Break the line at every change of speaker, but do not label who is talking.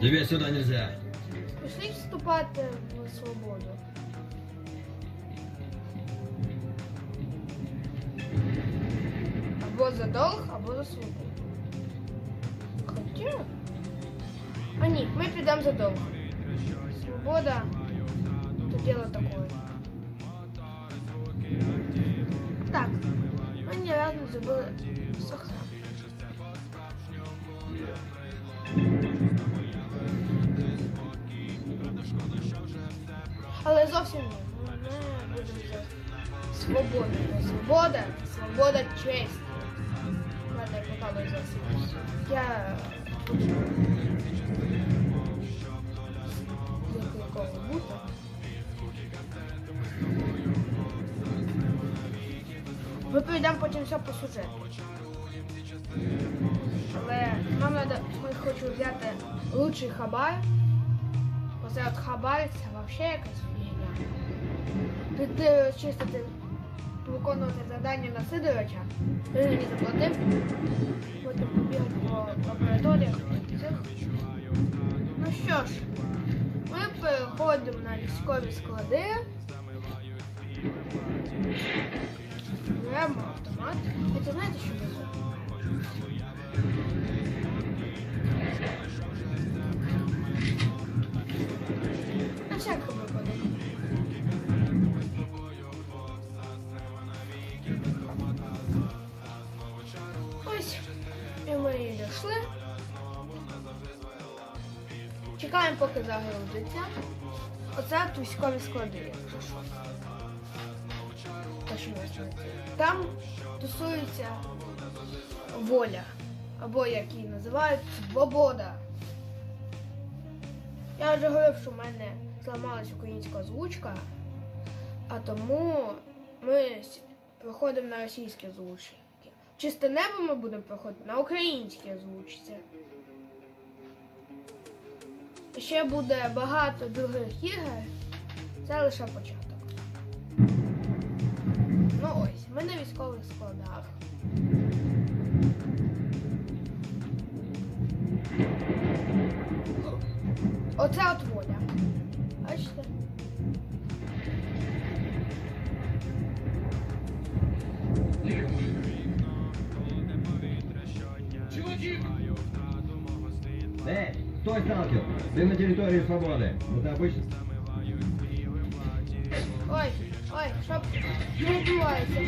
Тебе сюда нельзя.
Пішли вступати в свободу. Або за долг, або за свободу. Хоча. А ні, ми підемо за долг. Свобода то діло таке. Так, ми ні разу не забули сахар. Але зовсім. Ми будемо. Бо Свобода, свобода, честь. Ладно, я покажу зовсім. Я хочу якого бути. Ми перейдемо потім все по сюжету. Але нам надо, ми хочу взяти лучший хабар. Оце от хабар це взагалі якась фігня. Піти чистити, виконувати завдання на Сидоровича, він мені заплатив, потім побігати по лабораторіях. Ну що ж, ми переходимо на військові склади. Беремо автомат. Це знаєте, що ми Ось, і ми і дійшли. Чекаємо, поки загрузиться. Оце військові склади. Там тусується воля, або як її називають, свобода. Я вже говорив, що в мене зламалась українська озвучка, а тому ми проходимо на російські озвучки. Чисте небо ми будемо проходити на українській озвучці. Ще буде багато других ігор. Це лише початок. Ну ось, ми на військових складах. Оце от воля.
Эй, стой, сталкер! Ты на территории свободы. Это обычно...
Ой, ой, що, що відбувається?